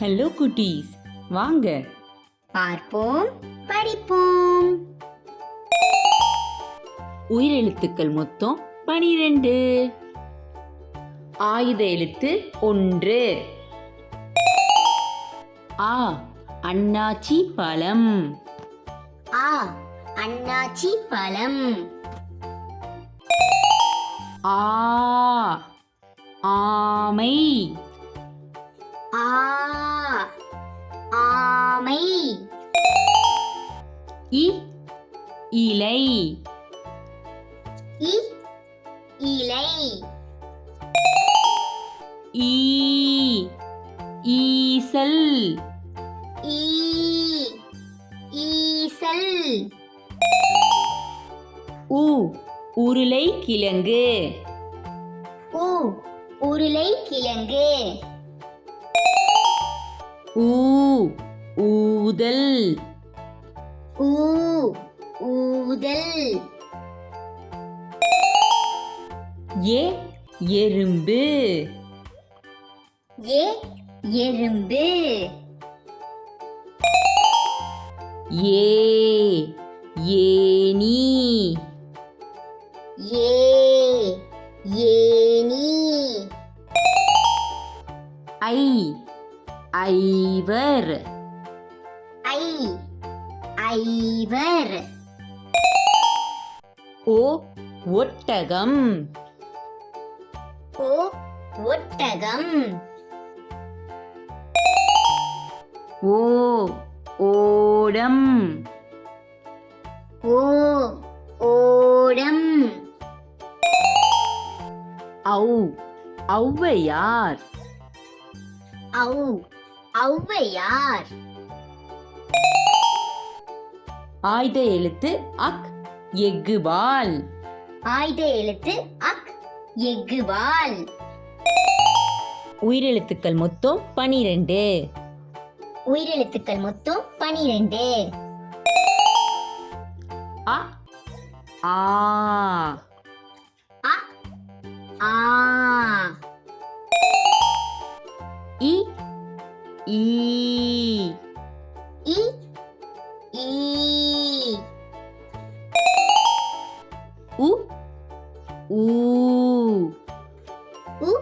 Hello குட்டீஸ் வாங்க. பார்ப்போம் படிப்போம். உயிரெழுத்துக்கள் மொத்தம் பனிரெண்டு. ஆயுத எழுத்து ஒன்று. ஆ அண்ணாச்சி பழம். ஆ அண்ணாச்சி பழம். ஆ ஆமை. ஆ ஆமை. இ இலை. இ இலை. ஈ ஈசல். ஈ ஈசல். உ உருளை கிழங்கு உ உருளை கிழங்கு ஊ ஊதல் ஊ ஊதல் ஏ எறும்பு. ஏ எறும்பு. ஏ ஏனி ஐவர். ஐ ஐவர். ஓ ஒட்டகம். ஓ ஒட்டகம். ஓ ஓடம். ஓ ஓடம். ஔ ஔவையார். ஔ ஔவையார். ஆயுத எழுத்து அக் எஃகுபால் ஆயுத எழுத்து அக் எஃகுவால். உயிரெழுத்துக்கள் மொத்தம் பனிரெண்டு. உயிரெழுத்துக்கள் மொத்தம் பனிரெண்டு. அ ஆ. அ ஆ. ஈ இ ஈ உ ஊ உ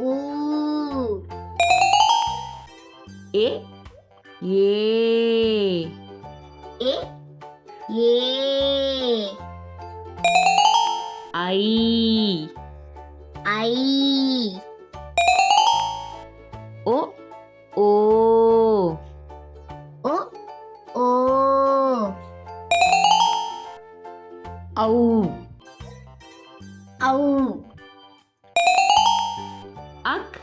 ஊ ஏ ஏ ஏ ஓ. ஓ. ஓ. ஔ ஔ அக்.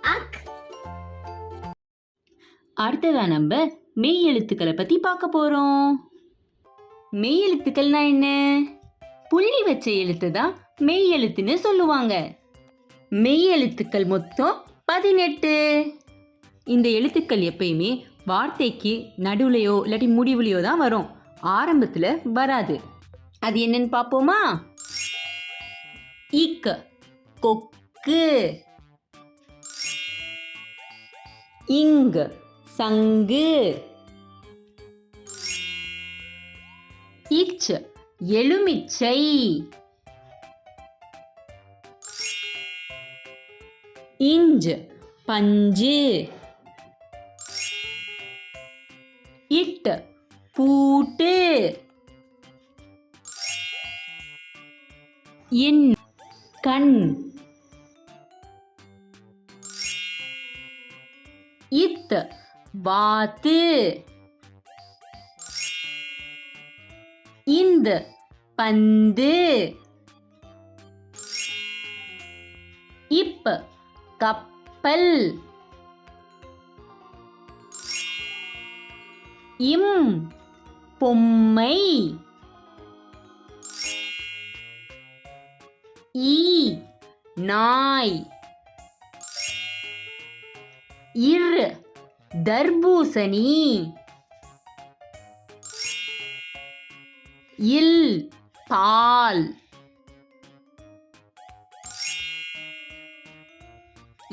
அக். அடுத்ததா நம்ம மெய் எழுத்துக்களை பத்தி பார்க்க போறோம். மெய் எழுத்துக்கள்னா என்ன? புள்ளி வச்ச எழுத்து தான் மெய் எழுத்துன்னு சொல்லுவாங்க. மெய் எழுத்துக்கள் மொத்தம் பதினெட்டு. இந்த எழுத்துக்கள் எப்பயுமே வார்த்தைக்கு நடுவுலையோ இல்லாட்டி முடிவுலையோ தான் வரும். ஆரம்பத்தில் வராது. அது என்னன்னு பார்ப்போமா? ஈக்க. கொக்கு. இங்கு. சங்கு. இச் எலுமிச்சை. இஞ்ச் பஞ்சு. இட்டு பூட்டு. இன் கண். இத் வாத்து. இந்த பந்து. இப்ப கப்பல். இம். பொம்மை. ஈ. நாய். இர். தர்பூசணி. இல். பால்.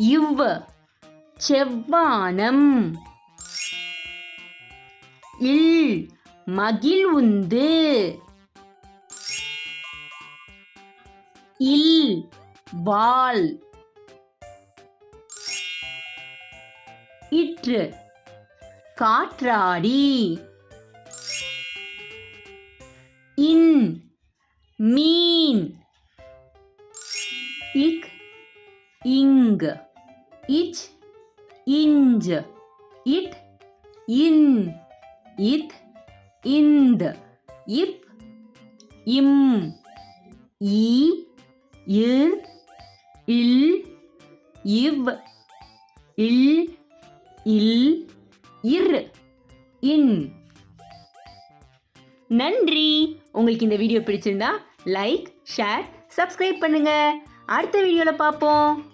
இவ் செவ்வானம். இல் மகிழ் உந்து இல் வால் இற்று காற்றாடி. இன் மீன். இக் இங்கு. இச் இஞ்ச் இட் இன் இத் இந்த இப் இம் ஈ இர் இல் இவ் இல் இல் இர் இன் நன்றி. உங்களுக்கு இந்த வீடியோ பிடிச்சிருந்தா லைக் ஷேர் சப்ஸ்கிரைப் பண்ணுங்க. அடுத்த வீடியோவில் பார்ப்போம்